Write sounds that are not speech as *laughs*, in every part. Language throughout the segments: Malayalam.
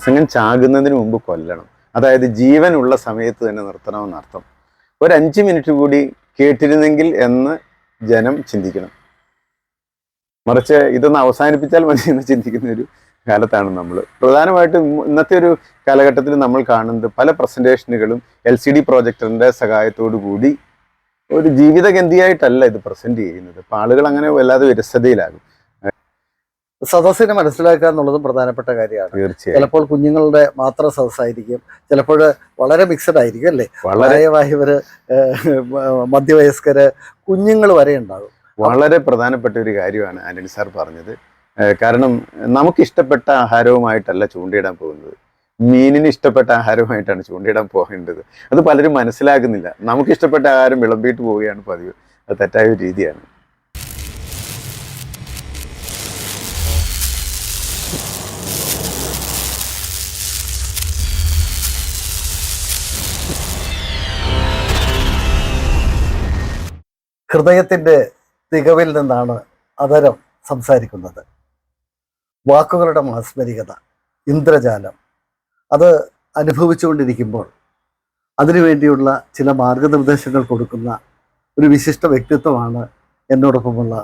പ്രസംഗം ചാകുന്നതിന് മുമ്പ് കൊല്ലണം. അതായത് ജീവനുള്ള സമയത്ത് തന്നെ നിർത്തണമെന്നർത്ഥം ഒരു അഞ്ച് മിനിറ്റ് കൂടി കേട്ടിരുന്നെങ്കിൽ എന്ന് ജനം ചിന്തിക്കണം. മറിച്ച് ഇതൊന്ന് അവസാനിപ്പിച്ചാൽ മതി എന്ന് ചിന്തിക്കുന്ന ഒരു കാലത്താണ് നമ്മൾ പ്രധാനമായിട്ടും ഇന്നത്തെ ഒരു കാലഘട്ടത്തിൽ നമ്മൾ കാണുന്നത് പല പ്രസന്റേഷനുകളും എൽ സി ഡി പ്രൊജക്ടറിന്റെ സഹായത്തോടു കൂടി ഒരു ജീവിതഗന്ധിയായിട്ടല്ല ഇത് പ്രസന്റ് ചെയ്യുന്നത്. ആളുകൾ അങ്ങനെ വല്ലാതെ വിരസതയിലാകും. സദസ്സിനെ മനസ്സിലാക്കുക എന്നുള്ളതും പ്രധാനപ്പെട്ട കാര്യമാണ്. തീർച്ചയായും. ചിലപ്പോൾ കുഞ്ഞുങ്ങളുടെ മാത്രം സദസ്സായിരിക്കും ചിലപ്പോൾ വളരെ മിക്സഡ് ആയിരിക്കും അല്ലേ? വളരെ പ്രായമായവര് മധ്യവയസ്കര് കുഞ്ഞുങ്ങൾ വരെ ഉണ്ടാകും. വളരെ പ്രധാനപ്പെട്ട ഒരു കാര്യമാണ് ആന്റണി സാർ പറഞ്ഞത്. കാരണം നമുക്ക് ഇഷ്ടപ്പെട്ട ആഹാരവുമായിട്ടല്ല ചൂണ്ടയിടാൻ പോകുന്നത്. മീനിന് ഇഷ്ടപ്പെട്ട ആഹാരവുമായിട്ടാണ് ചൂണ്ടയിടാൻ പോകേണ്ടത്. അത് പലരും മനസ്സിലാക്കുന്നില്ല നമുക്ക് ഇഷ്ടപ്പെട്ട ആഹാരം വിളമ്പിയിട്ട് പോവുകയാണ് പതിവ്. അത് തെറ്റായ ഒരു രീതിയാണ്. ഹൃദയത്തിന്റെ തികവിൽ നിന്നാണ് അതരം സംസാരിക്കുന്നത്. വാക്കുകളുടെ മാസ്മരികത ഇന്ദ്രജാലം അത് അനുഭവിച്ചുകൊണ്ടിരിക്കുമ്പോൾ അതിനുവേണ്ടിയുള്ള ചില മാർഗനിർദ്ദേശങ്ങൾ കൊടുക്കുന്ന ഒരു വിശിഷ്ട വ്യക്തിത്വമാണ് എന്നോടൊപ്പമുള്ള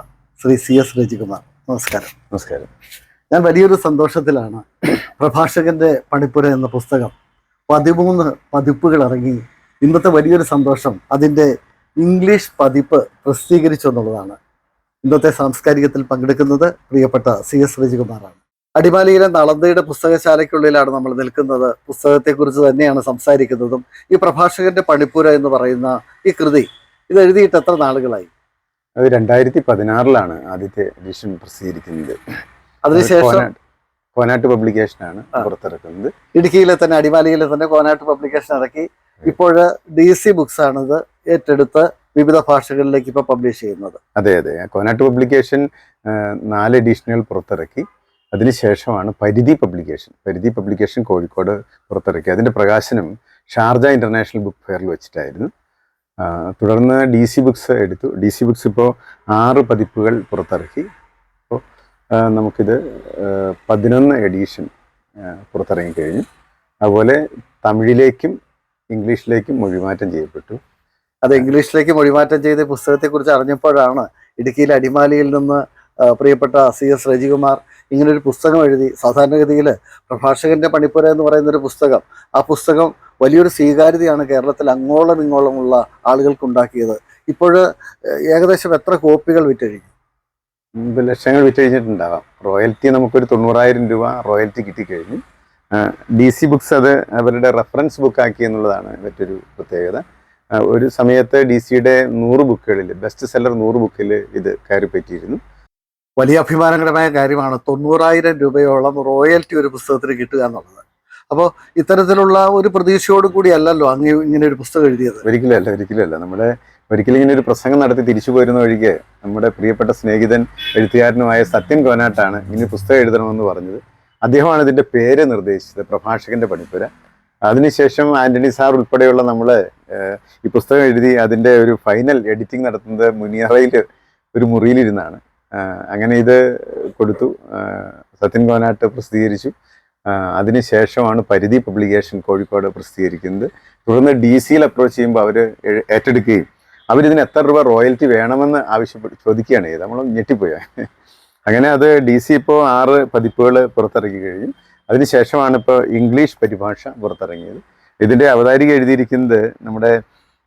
ശ്രീ സി എസ് രജികുമാർ നമസ്കാരം. നമസ്കാരം. ഞാൻ വലിയൊരു സന്തോഷത്തിലാണ് പ്രഭാഷകന്റെ പണിപ്പുര എന്ന പുസ്തകം പതിമൂന്ന് പതിപ്പുകൾ ഇറങ്ങി ഇന്നത്തെ വലിയൊരു സന്തോഷം അതിന്റെ ഇംഗ്ലീഷ് പതിപ്പ് പ്രസിദ്ധീകരിച്ചു എന്നുള്ളതാണ്. ഇന്നത്തെ സാംസ്കാരികത്തിൽ പങ്കെടുക്കുന്നത് പ്രിയപ്പെട്ട സി എസ് രജികുമാറാണ് അടിമാലിയിലെ നളന്തയുടെ പുസ്തകശാലയ്ക്കുള്ളിലാണ് നമ്മൾ നിൽക്കുന്നത്. പുസ്തകത്തെക്കുറിച്ച് തന്നെയാണ് സംസാരിക്കുന്നതും. ഈ പ്രഭാഷകന്റെ പണിപ്പുര എന്ന് പറയുന്ന ഈ കൃതി ഇത് എഴുതിയിട്ട് എത്ര നാളുകളായി? അത് രണ്ടായിരത്തി പതിനാറിലാണ് ആദ്യത്തെ എഡിഷൻ പ്രസിദ്ധീകരിക്കുന്നത്. അതിനുശേഷം കോനാട്ട് കോനാട്ട് പബ്ലിക്കേഷനാണ് ആ. പുറത്തിറക്കുന്നത്. ഇടുക്കിയിലെ തന്നെ അടിമാലിയിലെ തന്നെ കോനാട്ട് പബ്ലിക്കേഷൻ ഇറക്കി. ഇപ്പോൾ ഡി സി ബുക്സ് ആണിത് ഏറ്റെടുത്ത് വിവിധ ഭാഷകളിലേക്ക് ഇപ്പോൾ പബ്ലിഷ് ചെയ്യുന്നത്. അതെ അതെ. കോനാട്ട് പബ്ലിക്കേഷൻ നാല് എഡീഷനുകൾ പുറത്തിറക്കി. അതിനുശേഷമാണ് പരിധി പബ്ലിക്കേഷൻ പരിധി പബ്ലിക്കേഷൻ കോഴിക്കോട് പുറത്തിറക്കി. അതിന്റെ പ്രകാശനം ഷാർജ ഇന്റർനാഷണൽ ബുക്ക് ഫെയറിൽ വെച്ചിട്ടായിരുന്നു. തുടർന്ന് ഡി സി ബുക്സ് എടുത്തു. ഡി സി ബുക്സ് ഇപ്പോൾ ആറ് പതിപ്പുകൾ പുറത്തിറക്കി. അപ്പോൾ നമുക്കിത് പതിനൊന്ന് എഡീഷൻ പുറത്തിറങ്ങി കഴിഞ്ഞു. അതുപോലെ തമിഴിലേക്കും ഇംഗ്ലീഷിലേക്കും മൊഴിമാറ്റം ചെയ്യപ്പെട്ടു. അത് ഇംഗ്ലീഷിലേക്ക് മൊഴിമാറ്റം ചെയ്ത പുസ്തകത്തെ പുസ്തകത്തെക്കുറിച്ച് അറിഞ്ഞപ്പോഴാണ് ഇടുക്കിയിലെ അടിമാലിയിൽ നിന്ന് പ്രിയപ്പെട്ട സി എസ് രജികുമാർ ഇങ്ങനൊരു പുസ്തകം എഴുതി. സാധാരണഗതിയിൽ പ്രഭാഷകന്റെ പണിപ്പുര എന്ന് പറയുന്ന ഒരു പുസ്തകം. ആ പുസ്തകം വലിയൊരു സ്വീകാര്യതയാണ് കേരളത്തിൽ അങ്ങോളം ഇങ്ങോളമുള്ള ആളുകൾക്ക് ഉണ്ടാക്കിയത് ഇപ്പോൾ ഏകദേശം എത്ര കോപ്പികൾ വിറ്റഴിഞ്ഞു? ലക്ഷങ്ങൾ വിറ്റഴിഞ്ഞിട്ടുണ്ടാവാം. റോയൽറ്റി നമുക്കൊരു തൊണ്ണൂറായിരം രൂപ റോയൽറ്റി കിട്ടിക്കഴിഞ്ഞു. ഡി സി ബുക്സ് അത് അവരുടെ റെഫറൻസ് ബുക്കാക്കി എന്നുള്ളതാണ് മറ്റൊരു പ്രത്യേകത. ഒരു സമയത്ത് ഡി സിയുടെ നൂറ് ബുക്കുകളിൽ ബെസ്റ്റ് സെല്ലർ നൂറ് ബുക്കിൽ ഇത് കയറി പറ്റിയിരുന്നു. വലിയ അഭിമാനകരമായ കാര്യമാണ് തൊണ്ണൂറായിരം രൂപയോളം റോയൽറ്റി ഒരു പുസ്തകത്തിന് കിട്ടുക എന്നുള്ളത്. അപ്പോൾ ഇത്തരത്തിലുള്ള ഒരു പ്രതീക്ഷയോട് കൂടി അല്ലല്ലോ അങ്ങ് ഇങ്ങനെ ഒരു പുസ്തകം എഴുതിയത്? ഒരിക്കലല്ല ഒരിക്കലല്ല ഒരിക്കലും അല്ല. നമ്മുടെ ഒരിക്കലും ഇങ്ങനെ ഒരു പ്രസംഗം നടത്തി തിരിച്ചു പോരുന്ന വഴിക്ക് നമ്മുടെ പ്രിയപ്പെട്ട സ്നേഹിതൻ എഴുത്തുകാരനുമായ സത്യൻ കോനാട്ടാണ് ഇനി പുസ്തകം എഴുതണമെന്ന് പറഞ്ഞത്. അദ്ദേഹമാണ് ഇതിന്റെ പേര് നിർദ്ദേശിച്ചത് പ്രഭാഷകന്റെ പണിപ്പുര. അതിനുശേഷം ആന്റണി സാർ ഉൾപ്പെടെയുള്ള നമ്മൾ ഈ പുസ്തകം എഴുതി അതിന്റെ ഒരു ഫൈനൽ എഡിറ്റിംഗ് നടത്തുന്നത് മുനിയറയിൽ ഒരു മുറിയിലിരുന്നാണ്. അങ്ങനെ ഇത് കൊടുത്തു. സത്യൻ കോനാട്ട് പ്രസിദ്ധീകരിച്ചു. അതിനുശേഷമാണ് പരിധി പബ്ലിക്കേഷൻ കോഴിക്കോട് പ്രസിദ്ധീകരിക്കുന്നത്. തുടർന്ന് ഡി സിയിൽ അപ്രോച്ച് ചെയ്യുമ്പോൾ അവർ ഏറ്റെടുക്കുകയും അവരിതിന് എത്ര രൂപ റോയൽറ്റി വേണമെന്ന് ആവശ്യപ്പെട്ട് ചോദിക്കുകയാണ് ചെയ്തത്. നമ്മൾ ഞെട്ടിപ്പോയ. *laughs* അങ്ങനെ അത് ഡി സി ഇപ്പോൾ ആറ് പതിപ്പുകൾ പുറത്തിറക്കി കഴിഞ്ഞു. അതിനുശേഷമാണ് ഇപ്പോൾ ഇംഗ്ലീഷ് പരിഭാഷ പുറത്തിറങ്ങിയത്. ഇതിന്റെ അവതാരിക എഴുതിയിരിക്കുന്നത് നമ്മുടെ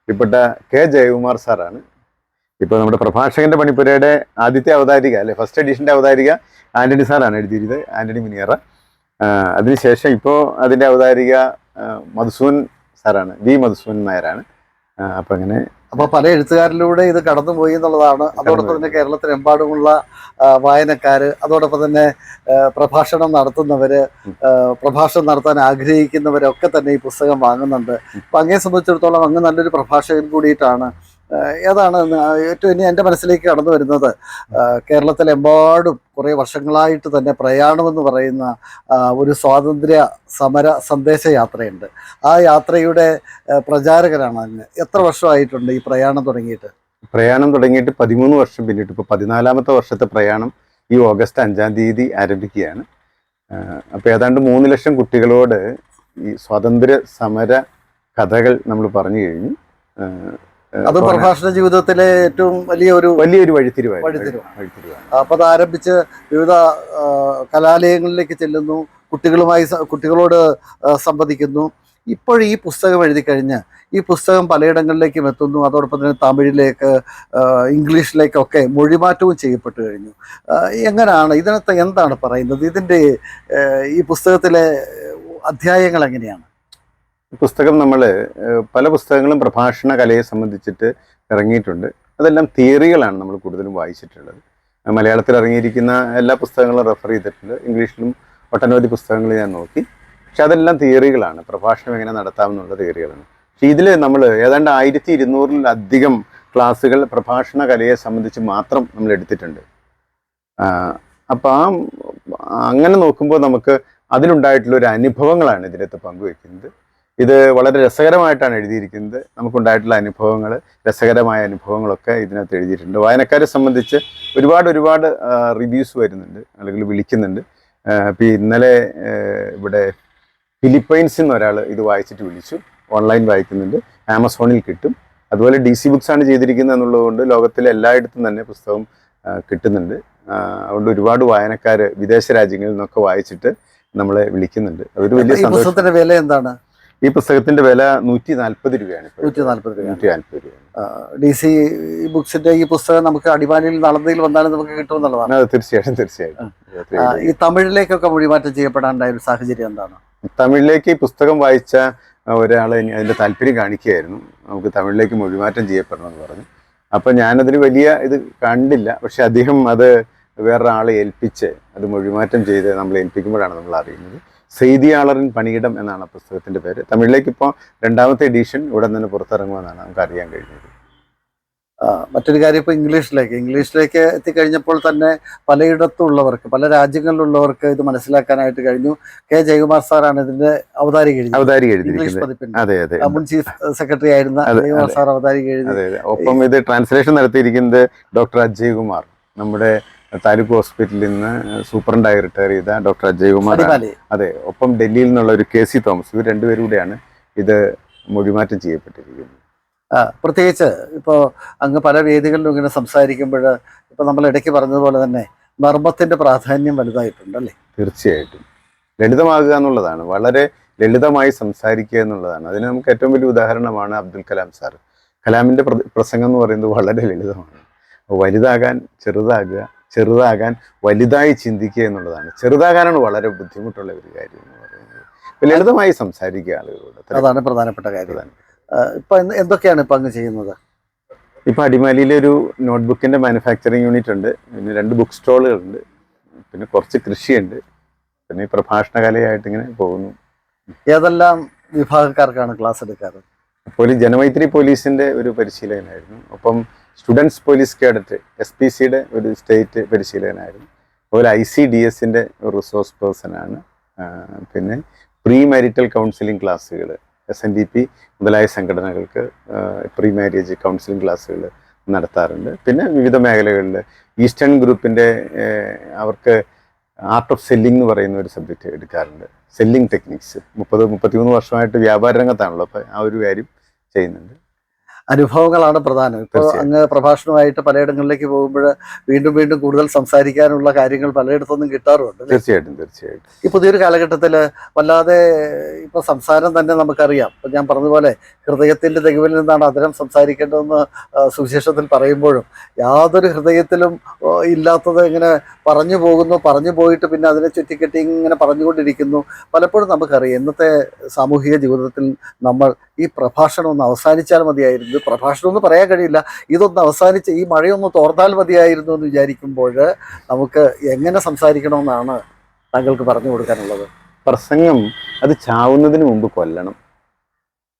പ്രിയപ്പെട്ട കെ ജയകുമാർ സാറാണ്. ഇപ്പോൾ നമ്മുടെ പ്രഭാഷകന്റെ പണിപ്പുരയുടെ ആദ്യത്തെ അവതാരിക അല്ലെ ഫസ്റ്റ് എഡിഷന്റെ അവതാരിക ആന്റണി സാറാണ് എഴുതിയിരുന്നത് ആന്റണി മിനിയറ. അതിനുശേഷം ഇപ്പോൾ അതിന്റെ അവതാരിക മധുസൂൻ സാറാണ് വി മധുസൂൻ നായരാണ്. അപ്പം അങ്ങനെ അപ്പോൾ പല എഴുത്തുകാരിലൂടെ ഇത് കടന്നുപോയി എന്നുള്ളതാണ്. അതോടൊപ്പം തന്നെ കേരളത്തിലെമ്പാടുമുള്ള വായനക്കാര് അതോടൊപ്പം തന്നെ പ്രഭാഷണം നടത്തുന്നവര് പ്രഭാഷണം നടത്താൻ ആഗ്രഹിക്കുന്നവരൊക്കെ തന്നെ ഈ പുസ്തകം വാങ്ങുന്നുണ്ട്. അപ്പം അങ്ങേ സംബന്ധിച്ചിടത്തോളം അങ്ങ് നല്ലൊരു പ്രഭാഷകൻ കൂടിയിട്ടാണ് ഏതാണ് ഏറ്റവും ഇനി എന്റെ മനസ്സിലേക്ക് കടന്നു വരുന്നത് കേരളത്തിലെമ്പാടും കുറേ വർഷങ്ങളായിട്ട് തന്നെ പ്രയാണമെന്ന് പറയുന്ന ഒരു സ്വാതന്ത്ര്യ സമര സന്ദേശ യാത്രയുണ്ട്. ആ യാത്രയുടെ പ്രചാരകരാണ് അതിന്. എത്ര വർഷമായിട്ടുണ്ട് ഈ പ്രയാണം തുടങ്ങിയിട്ട്? പ്രയാണം തുടങ്ങിയിട്ട് പതിമൂന്ന് വർഷം പിന്നിട്ട്. ഇപ്പോൾ പതിനാലാമത്തെ വർഷത്തെ പ്രയാണം ഈ ഓഗസ്റ്റ് അഞ്ചാം തീയതി ആരംഭിക്കുകയാണ്. അപ്പോൾ ഏതാണ്ട് മൂന്ന് ലക്ഷം കുട്ടികളോട് ഈ സ്വാതന്ത്ര്യ സമര കഥകൾ നമ്മൾ പറഞ്ഞു കഴിഞ്ഞു. അത് പ്രഭാഷണ ജീവിതത്തിലെ ഏറ്റവും വലിയ ഒരു വലിയൊരു വഴിത്തിരിവാണ്. വഴിത്തിരിവാണ്. അപ്പോൾ അത് ആരംഭിച്ച് വിവിധ കലാലയങ്ങളിലേക്ക് ചെല്ലുന്നു കുട്ടികളുമായി കുട്ടികളോട് സംവദിക്കുന്നു. ഇപ്പോൾ ഈ പുസ്തകം എഴുതി കഴിഞ്ഞ് ഈ പുസ്തകം പലയിടങ്ങളിലേക്കും എത്തുന്നു. അതോടൊപ്പം തന്നെ തമിഴിലേക്ക് ഇംഗ്ലീഷിലേക്കൊക്കെ മൊഴിമാറ്റവും ചെയ്യപ്പെട്ടു കഴിഞ്ഞു. എങ്ങനെയാണ് ഇതിനകത്ത് എന്താണ് പറയുന്നത്? ഇതിന്റെ ഈ പുസ്തകത്തിലെ അധ്യായങ്ങൾ എങ്ങനെയാണ്? പുസ്തകം നമ്മൾ പല പുസ്തകങ്ങളും പ്രഭാഷണ കലയെ സംബന്ധിച്ചിട്ട് ഇറങ്ങിയിട്ടുണ്ട്. അതെല്ലാം തിയറികളാണ് നമ്മൾ കൂടുതലും വായിച്ചിട്ടുള്ളത്. മലയാളത്തിൽ ഇറങ്ങിയിരിക്കുന്ന എല്ലാ പുസ്തകങ്ങളും റെഫർ ചെയ്തിട്ടുണ്ട്. ഇംഗ്ലീഷിലും ഒട്ടനവധി പുസ്തകങ്ങൾ ഞാൻ നോക്കി. പക്ഷെ അതെല്ലാം തിയറികളാണ്. പ്രഭാഷണം എങ്ങനെ നടത്താമെന്നുള്ള തിയറികളാണ്. പക്ഷെ ഇതിൽ നമ്മൾ ഏതാണ്ട് ആയിരത്തി ഇരുന്നൂറിലധികം ക്ലാസ്സുകൾ പ്രഭാഷണ കലയെ സംബന്ധിച്ച് മാത്രം നമ്മൾ എടുത്തിട്ടുണ്ട്. അപ്പോൾ ആ അങ്ങനെ നോക്കുമ്പോൾ നമുക്ക് അതിലുണ്ടായിട്ടുള്ള ഒരു അനുഭവങ്ങളാണ് ഇതിനകത്ത് പങ്കുവെക്കുന്നത്. ഇത് വളരെ രസകരമായിട്ടാണ് എഴുതിയിരിക്കുന്നത്. നമുക്കുണ്ടായിട്ടുള്ള അനുഭവങ്ങൾ രസകരമായ അനുഭവങ്ങളൊക്കെ ഇതിനകത്ത് എഴുതിയിട്ടുണ്ട്. വായനക്കാരെ സംബന്ധിച്ച് ഒരുപാട് ഒരുപാട് റിവ്യൂസ് വരുന്നുണ്ട് അല്ലെങ്കിൽ വിളിക്കുന്നുണ്ട്. ഇപ്പോൾ ഇന്നലെ ഇവിടെ ഫിലിപ്പൈൻസിൽ നിന്ന് ഒരാൾ ഇത് വായിച്ചിട്ട് വിളിച്ചു. ഓൺലൈൻ വായിക്കുന്നുണ്ട്. ആമസോണിൽ കിട്ടും. അതുപോലെ ഡി സി ബുക്സാണ് ചെയ്തിരിക്കുന്നത് എന്നുള്ളതുകൊണ്ട് ലോകത്തിലെ എല്ലായിടത്തും തന്നെ പുസ്തകം കിട്ടുന്നുണ്ട്. അതുകൊണ്ട് ഒരുപാട് വായനക്കാർ വിദേശ രാജ്യങ്ങളിൽ നിന്നൊക്കെ വായിച്ചിട്ട് നമ്മളെ വിളിക്കുന്നുണ്ട്. അതൊരു വലിയ സന്തോഷത്തിന്റെ സന്തോഷം. വില എന്താണ്? ഈ പുസ്തകത്തിന്റെ വില നൂറ്റി നാല്പത് രൂപയാണ്. നൂറ്റി നാല്പത് രൂപ നൂറ്റി നാല്പത് രൂപ ഡി സി ബുക്സിന്റെ ഈ പുസ്തകം നമുക്ക് അടിമാലിയിൽ നടന്നതിൽ വന്നാലും നമുക്ക് കിട്ടുമെന്നുള്ളതാണ് അത് തീർച്ചയായിട്ടും തീർച്ചയായിട്ടും. ഈ തമിഴിലേക്കൊക്കെ മൊഴിമാറ്റം ചെയ്യപ്പെടാണ്ടായ ഒരു സാഹചര്യം എന്താണ്? തമിഴിലേക്ക് ഈ പുസ്തകം വായിച്ച ഒരാൾ അതിന്റെ താല്പര്യം കാണിക്കുകയായിരുന്നു. നമുക്ക് തമിഴിലേക്ക് മൊഴിമാറ്റം ചെയ്യപ്പെടണം എന്ന് പറഞ്ഞു. അപ്പൊ ഞാനതിന് വലിയ ഇത് കണ്ടില്ല. പക്ഷെ അദ്ദേഹം അത് വേറൊരാളെ ഏൽപ്പിച്ച് അത് മൊഴിമാറ്റം ചെയ്ത് നമ്മൾ ഏൽപ്പിക്കുമ്പോഴാണ് നമ്മൾ അറിയുന്നത്. സെയ്തിയാളറിൻ പണിയിടം എന്നാണ് പുസ്തകത്തിന്റെ പുസ്തകത്തിന്റെ പേര്. തമിഴിലേക്ക് ഇപ്പോൾ രണ്ടാമത്തെ എഡീഷൻ ഉടൻ തന്നെ പുറത്തിറങ്ങുമെന്നാണ് നമുക്ക് അറിയാൻ കഴിഞ്ഞത്. മറ്റൊരു കാര്യം ഇപ്പോൾ ഇംഗ്ലീഷിലേക്ക്. ഇംഗ്ലീഷിലേക്ക് എത്തിക്കഴിഞ്ഞപ്പോൾ തന്നെ പലയിടത്തുള്ളവർക്ക് പല രാജ്യങ്ങളിലുള്ളവർക്ക് ഇത് മനസ്സിലാക്കാനായിട്ട് കഴിഞ്ഞു. കെ. ജയകുമാർ സാറാണ് ഇതിന്റെ അവതാരി കഴിഞ്ഞത് അവതാരിക ഇംഗ്ലീഷ് മുൻ ചീഫ് സെക്രട്ടറി ആയിരുന്ന ജയകുമാർ സാർ അവതാരിക എഴുതി. ഒപ്പം ഇത് ട്രാൻസ്ലേഷൻ നടത്തിയിരിക്കുന്നത് ഡോക്ടർ അജയ് കുമാർ നമ്മുടെ താലൂക്ക് ഹോസ്പിറ്റലിൽ നിന്ന് സൂപ്രണ്ടായി റിട്ടയർ ചെയ്ത ഡോക്ടർ അജയ് കുമാർ അതെ ഒപ്പം ഡൽഹിയിൽ നിന്നുള്ള ഒരു കെ സി തോമസ് ഇവർ രണ്ടുപേരും കൂടെയാണ് ഇത് മൊഴിമാറ്റം ചെയ്യപ്പെട്ടിരിക്കുന്നത്. ആ, പ്രത്യേകിച്ച് ഇപ്പോൾ അങ്ങ് പല വേദികളിലും ഇങ്ങനെ സംസാരിക്കുമ്പോൾ ഇപ്പോൾ നമ്മൾ ഇടയ്ക്ക് പറഞ്ഞതുപോലെ തന്നെ മർമ്മത്തിന്റെ പ്രാധാന്യം വലുതായിട്ടുണ്ട് അല്ലേ തീർച്ചയായിട്ടും. ലളിതമാകുക എന്നുള്ളതാണ്. വളരെ ലളിതമായി സംസാരിക്കുക എന്നുള്ളതാണ്. അതിന് നമുക്ക് ഏറ്റവും വലിയ ഉദാഹരണമാണ് അബ്ദുൽ കലാം സാർ കലാമിന്റെ പ്ര- പ്രസംഗം എന്ന് പറയുന്നത് വളരെ ലളിതമാണ്. വലുതാകാൻ ചെറുതാകുക ചെറുതാകാൻ വലുതായി ചിന്തിക്കുക എന്നുള്ളതാണ്. ചെറുതാകാനാണ് വളരെ ബുദ്ധിമുട്ടുള്ള ഒരു കാര്യം എന്ന് പറയുന്നത്. ലളിതമായി സംസാരിക്കുക ആളുകളോട്. അതാണ് പ്രധാനപ്പെട്ട കാര്യം. ഇപ്പൊ എന്തൊക്കെയാണ് ഇപ്പൊ അങ്ങ് ചെയ്യുന്നത്? ഇപ്പൊ അടിമാലിയിലൊരു നോട്ട്ബുക്കിന്റെ മാനുഫാക്ചറിങ് യൂണിറ്റ് ഉണ്ട്. പിന്നെ രണ്ട് ബുക്ക് സ്റ്റോളുകളുണ്ട്. പിന്നെ കുറച്ച് കൃഷിയുണ്ട്. പിന്നെ ഈ പ്രഭാഷണ കലയായിട്ട് ഇങ്ങനെ പോകുന്നു. ഏതെല്ലാം വിഭാഗക്കാർക്കാണ് ക്ലാസ് എടുക്കാറ്? പോലീസ് ജനമൈത്രി പോലീസിന്റെ ഒരു പരിശീലകനായിരുന്നു. ഒപ്പം students police cadet S P സിയുടെ ഒരു സ്റ്റേറ്റ് പരിശീലകനായിരുന്നു. അതുപോലെ ഐ സി ഡി എസിന്റെ ഒരു റിസോഴ്സ് പേഴ്സണാണ് പിന്നെ പ്രീ മാരിറ്റൽ കൗൺസിലിംഗ് ക്ലാസ്സുകൾ എസ് എൻ ഡി പി മുതലായ സംഘടനകൾക്ക് പ്രീ മാരേജ് കൗൺസിലിംഗ് ക്ലാസ്സുകൾ നടത്താറുണ്ട്. പിന്നെ വിവിധ മേഖലകളിൽ ഈസ്റ്റേൺ ഗ്രൂപ്പിന്റെ അവർക്ക് ആർട്ട് ഓഫ് സെല്ലിംഗ് എന്ന് പറയുന്ന ഒരു സബ്ജക്റ്റ് എടുക്കാറുണ്ട്. സെല്ലിംഗ് ടെക്നിക്സ് മുപ്പത് മുപ്പത്തിമൂന്ന് വർഷമായിട്ട് വ്യാപാര രംഗത്താണല്ലോ അപ്പോൾ ആ ഒരു കാര്യം ചെയ്യുന്നുണ്ട്. അനുഭവങ്ങളാണ് പ്രധാനം ഇപ്പോൾ. അങ്ങ് പ്രഭാഷണമായിട്ട് പലയിടങ്ങളിലേക്ക് പോകുമ്പോൾ വീണ്ടും വീണ്ടും കൂടുതൽ സംസാരിക്കാനുള്ള കാര്യങ്ങൾ പലയിടത്തുനിന്നും കിട്ടാറുണ്ട്? തീർച്ചയായിട്ടും തീർച്ചയായിട്ടും ഈ പുതിയൊരു കാലഘട്ടത്തിൽ വല്ലാതെ ഇപ്പോൾ സംസാരം തന്നെ നമുക്കറിയാം ഇപ്പം ഞാൻ പറഞ്ഞതുപോലെ ഹൃദയത്തിന്റെ തെരുവിൽ നിന്നാണ് അതിരം സംസാരിക്കേണ്ടതെന്ന് സുവിശേഷത്തിൽ പറയുമ്പോഴും യാതൊരു ഹൃദയത്തിലും ഇല്ലാത്തത് ഇങ്ങനെ പറഞ്ഞു പോകുന്നു പറഞ്ഞു പോയിട്ട് പിന്നെ അതിനെ ചുറ്റിക്കെട്ടി ഇങ്ങനെ പറഞ്ഞുകൊണ്ടിരിക്കുന്നു പലപ്പോഴും നമുക്കറിയാം ഇന്നത്തെ സാമൂഹിക ജീവിതത്തിൽ നമ്മൾ ഈ പ്രഭാഷണം ഒന്ന് അവസാനിച്ചാൽ മതിയായിരുന്നു. പ്രഭാഷണം എന്ന് പറയാൻ കഴിയില്ല. ഇതൊന്ന് അവസാനിച്ച് ഈ മഴയൊന്ന് തോർന്നാൽ മതിയായിരുന്നു എന്ന് വിചാരിക്കുമ്പോൾ നമുക്ക് എങ്ങനെ സംസാരിക്കണമെന്നാണ് താങ്കൾക്ക് പറഞ്ഞു കൊടുക്കാനുള്ളത്? പ്രസംഗം അത് ചാവുന്നതിന് മുമ്പ് കൊല്ലണം.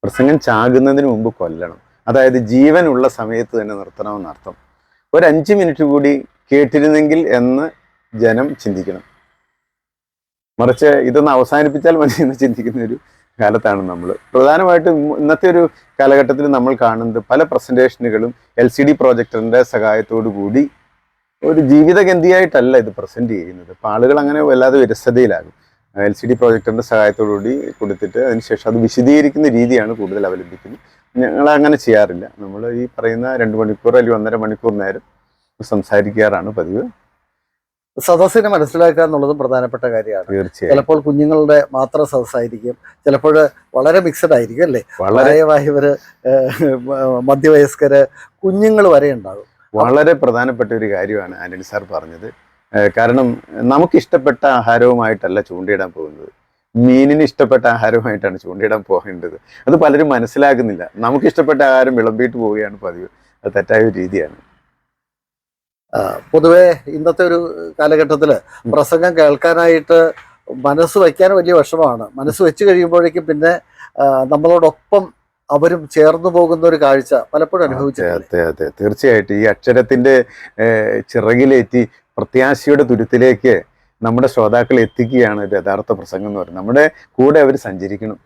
പ്രസംഗം ചാകുന്നതിന് മുമ്പ് കൊല്ലണം. അതായത് ജീവനുള്ള സമയത്ത് തന്നെ നിർത്തണമെന്നർത്ഥം ഒരു അഞ്ച് മിനിറ്റ് കൂടി കേട്ടിരുന്നെങ്കിൽ എന്ന് ജനം ചിന്തിക്കണം. മറിച്ച് ഇതൊന്ന് അവസാനിപ്പിച്ചാൽ മതി എന്ന് ചിന്തിക്കുന്ന ഒരു കാലത്താണ് നമ്മൾ പ്രധാനമായിട്ടും ഇന്നത്തെ ഒരു കാലഘട്ടത്തിൽ നമ്മൾ കാണുന്നത് പല പ്രസന്റേഷനുകളും എൽ സി ഡി പ്രൊജക്ടറിന്റെ സഹായത്തോടു കൂടി ഒരു ജീവിതഗന്ധിയായിട്ടല്ല ഇത് പ്രസന്റ് ചെയ്യുന്നത്. അപ്പോൾ ആളുകൾ അങ്ങനെ വല്ലാതെ വിരസതയിലാകും. എൽ സി ഡി പ്രൊജക്ടറിന്റെ സഹായത്തോടുകൂടി കൊടുത്തിട്ട് അതിനുശേഷം അത് വിശദീകരിക്കുന്ന രീതിയാണ് കൂടുതൽ അവലംബിക്കുന്നത്. ഞങ്ങൾ അങ്ങനെ ചെയ്യാറില്ല. നമ്മൾ ഈ പറയുന്ന രണ്ട് മണിക്കൂർ അല്ലെങ്കിൽ ഒന്നര മണിക്കൂർ നേരം സംസാരിക്കാറാണ് പതിവ്. സദസ്സിനെ മനസ്സിലാക്കുക എന്നുള്ളതും പ്രധാനപ്പെട്ട കാര്യമാണ്. തീർച്ചയായും. ചിലപ്പോൾ കുഞ്ഞുങ്ങളുടെ മാത്രം സദസ്സായിരിക്കും. ചിലപ്പോൾ വളരെ മിക്സഡ് ആയിരിക്കും അല്ലേ? വളരെ പ്രായമായവര് മധ്യവയസ്കര് കുഞ്ഞുങ്ങൾ വരെ ഉണ്ടാകും. വളരെ പ്രധാനപ്പെട്ട ഒരു കാര്യമാണ് ആന്റണി സാർ പറഞ്ഞത്. കാരണം നമുക്ക് ഇഷ്ടപ്പെട്ട ആഹാരവുമായിട്ടല്ല ചൂണ്ടയിടാൻ പോകുന്നത്. മീനിന് ഇഷ്ടപ്പെട്ട ആഹാരവുമായിട്ടാണ് ചൂണ്ടയിടാൻ പോകേണ്ടത്. അത് പലരും മനസ്സിലാക്കുന്നില്ല നമുക്ക് ഇഷ്ടപ്പെട്ട ആഹാരം വിളമ്പിയിട്ട് പോവുകയാണ് പതിവ്. അത് തെറ്റായ ഒരു രീതിയാണ്. പൊതുവെ ഇന്നത്തെ ഒരു കാലഘട്ടത്തിൽ പ്രസംഗം കേൾക്കാനായിട്ട് മനസ്സ് വയ്ക്കാൻ വലിയ വിഷമമാണ്. മനസ്സ് വെച്ച് കഴിയുമ്പോഴേക്കും പിന്നെ നമ്മളോടൊപ്പം അവരും ചേർന്നു പോകുന്ന ഒരു കാഴ്ച പലപ്പോഴും അനുഭവിച്ചു അതെ അതെ തീർച്ചയായിട്ടും. ഈ അക്ഷരത്തിന്റെ ചിറകിലേറ്റി പ്രത്യാശയുടെ തുരുത്തിലേക്ക് നമ്മുടെ ശ്രോതാക്കൾ എത്തിക്കുകയാണ് ഒരു യഥാർത്ഥ പ്രസംഗം എന്ന് പറയുന്നത്. നമ്മുടെ കൂടെ അവർ സഞ്ചരിക്കണം.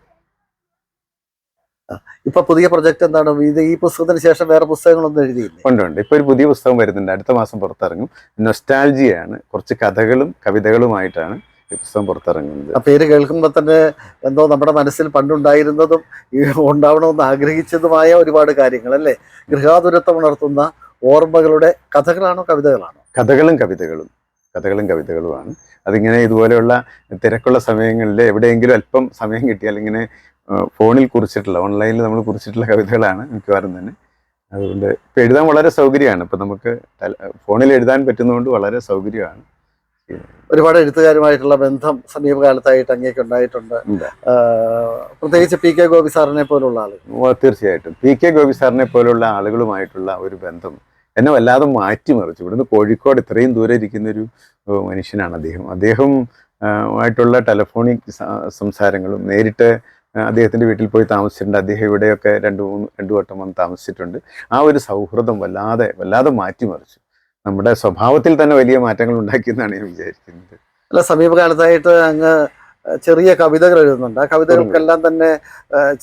ഇപ്പൊ പുതിയ പ്രൊജക്ട് എന്താണ്? ഇത് ഈ പുസ്തകത്തിന് ശേഷം വേറെ പുസ്തകങ്ങളൊന്നും എഴുതിയില്ല? ഉണ്ട് ഉണ്ട്. ഇപ്പൊ ഒരു പുതിയ പുസ്തകം വരുന്നുണ്ട്. അടുത്ത മാസം പുറത്തിറങ്ങും. നൊസ്റ്റാൾജിയാണ് കുറച്ച് കഥകളും കവിതകളുമായിട്ടാണ് ഈ പുസ്തകം പുറത്തിറങ്ങുന്നത്. ആ പേര് കേൾക്കുമ്പോൾ തന്നെ എന്തോ നമ്മുടെ മനസ്സിൽ പണ്ടുണ്ടായിരുന്നതും ഉണ്ടാവണമെന്ന് ആഗ്രഹിച്ചതുമായ ഒരുപാട് കാര്യങ്ങൾ അല്ലേ ഗൃഹാതുരത്വം ഉണർത്തുന്ന ഓർമ്മകളുടെ കഥകളാണോ കവിതകളാണോ? കഥകളും കവിതകളും. കഥകളും കവിതകളുമാണ്. അതിങ്ങനെ ഇതുപോലെയുള്ള തിരക്കുള്ള സമയങ്ങളിൽ എവിടെയെങ്കിലും അല്പം സമയം കിട്ടിയാൽ ഇങ്ങനെ ഫോണിൽ കുറിച്ചിട്ടുള്ള ഓൺലൈനിൽ നമ്മൾ കുറിച്ചിട്ടുള്ള കവിതകളാണ് മിക്കവാറും തന്നെ. അതുകൊണ്ട് ഇപ്പം എഴുതാൻ വളരെ സൗകര്യമാണ്. ഇപ്പം നമുക്ക് ഫോണിൽ എഴുതാൻ പറ്റുന്നതുകൊണ്ട് വളരെ സൗകര്യമാണ്. ഒരുപാട് എഴുത്തുകാരുമായിട്ടുള്ള ബന്ധം സമീപകാലത്തായിട്ട് അങ്ങേക്ക് ഉണ്ടായിട്ടുണ്ട്. പ്രത്യേകിച്ച് പി കെ ഗോപി സാറിനെ പോലുള്ള ആളുകൾ. തീർച്ചയായിട്ടും. പി കെ ഗോപി സാറിനെ പോലുള്ള ആളുകളുമായിട്ടുള്ള ഒരു ബന്ധം എന്നെ വല്ലാതെ മാറ്റിമറിച്ചു ഇവിടുന്ന് കോഴിക്കോട് ഇത്രയും ദൂരെ ഇരിക്കുന്ന ഒരു മനുഷ്യനാണ് അദ്ദേഹം. അദ്ദേഹം ആയിട്ടുള്ള ടെലഫോണിക് സംസാരങ്ങളും നേരിട്ട് ആഹ്, അദ്ദേഹത്തിന്റെ വീട്ടിൽ പോയി താമസിച്ചിട്ടുണ്ട്. അദ്ദേഹം ഇവിടെയൊക്കെ രണ്ട് മൂന്ന് രണ്ട് വട്ടം വന്ന് താമസിച്ചിട്ടുണ്ട്. ആ ഒരു സൗഹൃദം വല്ലാതെ വല്ലാതെ മാറ്റിമറിച്ചു. നമ്മുടെ സ്വഭാവത്തിൽ തന്നെ വലിയ മാറ്റങ്ങൾ ഉണ്ടാക്കിയെന്നാണ് ഞാൻ വിചാരിക്കുന്നത്. അല്ല സമീപകാലത്തായിട്ട് അങ്ങ് ചെറിയ കവിതകൾ എഴുതുന്നുണ്ട്. ആ കവിതകൾക്കെല്ലാം തന്നെ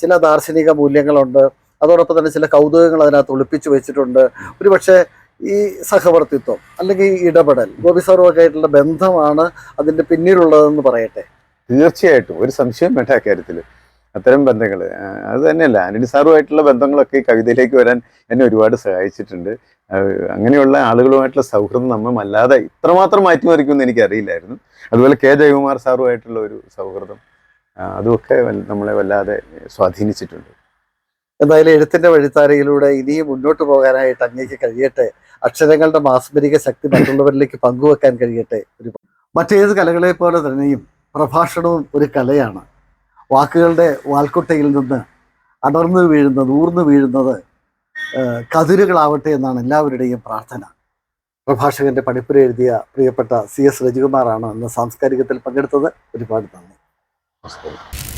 ചില ദാർശനിക മൂല്യങ്ങളുണ്ട്. അതോടൊപ്പം തന്നെ ചില കൗതുകങ്ങൾ അതിനകത്ത് ഒളിപ്പിച്ചു വെച്ചിട്ടുണ്ട്. ഒരുപക്ഷെ ഈ സഹവർത്തിത്വം അല്ലെങ്കിൽ ഈ ഇടപെടൽ ഗോപി സാറുമൊക്കെ ആയിട്ടുള്ള ബന്ധമാണ് അതിന്റെ പിന്നിലുള്ളതെന്ന് പറയട്ടെ? തീർച്ചയായിട്ടും. ഒരു സംശയം വേണ്ട കാര്യത്തിൽ അത്തരം ബന്ധങ്ങൾ അത് തന്നെയല്ല. ആന്റണി സാറുമായിട്ടുള്ള ബന്ധങ്ങളൊക്കെ ഈ കവിതയിലേക്ക് വരാൻ എന്നെ ഒരുപാട് സഹായിച്ചിട്ടുണ്ട്. അങ്ങനെയുള്ള ആളുകളുമായിട്ടുള്ള സൗഹൃദം നമ്മൾ അല്ലാതെ ഇത്രമാത്രം മാറ്റിമറിക്കുമെന്ന് എനിക്കറിയില്ലായിരുന്നു. അതുപോലെ കെ ജയകുമാർ സാറുമായിട്ടുള്ള ഒരു സൗഹൃദം അതുമൊക്കെ നമ്മളെ വല്ലാതെ സ്വാധീനിച്ചിട്ടുണ്ട്. എന്തായാലും എഴുത്തിന്റെ വഴിത്താരയിലൂടെ ഇനിയും മുന്നോട്ട് പോകാനായിട്ട് അങ്ങേക്ക് കഴിയട്ടെ. അക്ഷരങ്ങളുടെ മാസ്മരിക ശക്തി മറ്റുള്ളവരിലേക്ക് പങ്കുവെക്കാൻ കഴിയട്ടെ. ഒരു മറ്റേത് കലകളെ പോലെ തന്നെയും പ്രഭാഷണവും ഒരു കലയാണ്. വാക്കുകളുടെ വാൽക്കുട്ടയിൽ നിന്ന് അടർന്നു വീഴുന്നത് ഊർന്നു വീഴുന്നത് കതിരുകളാവട്ടെ എന്നാണ് എല്ലാവരുടെയും പ്രാർത്ഥന. പ്രഭാഷകന്റെ പഠിപ്പുര എഴുതിയ പ്രിയപ്പെട്ട സി എസ് രജികുമാറാണ് അന്ന് സാംസ്കാരികത്തിൽ പങ്കെടുത്തത്. ഒരുപാട് നന്ദി. നമസ്കാരം.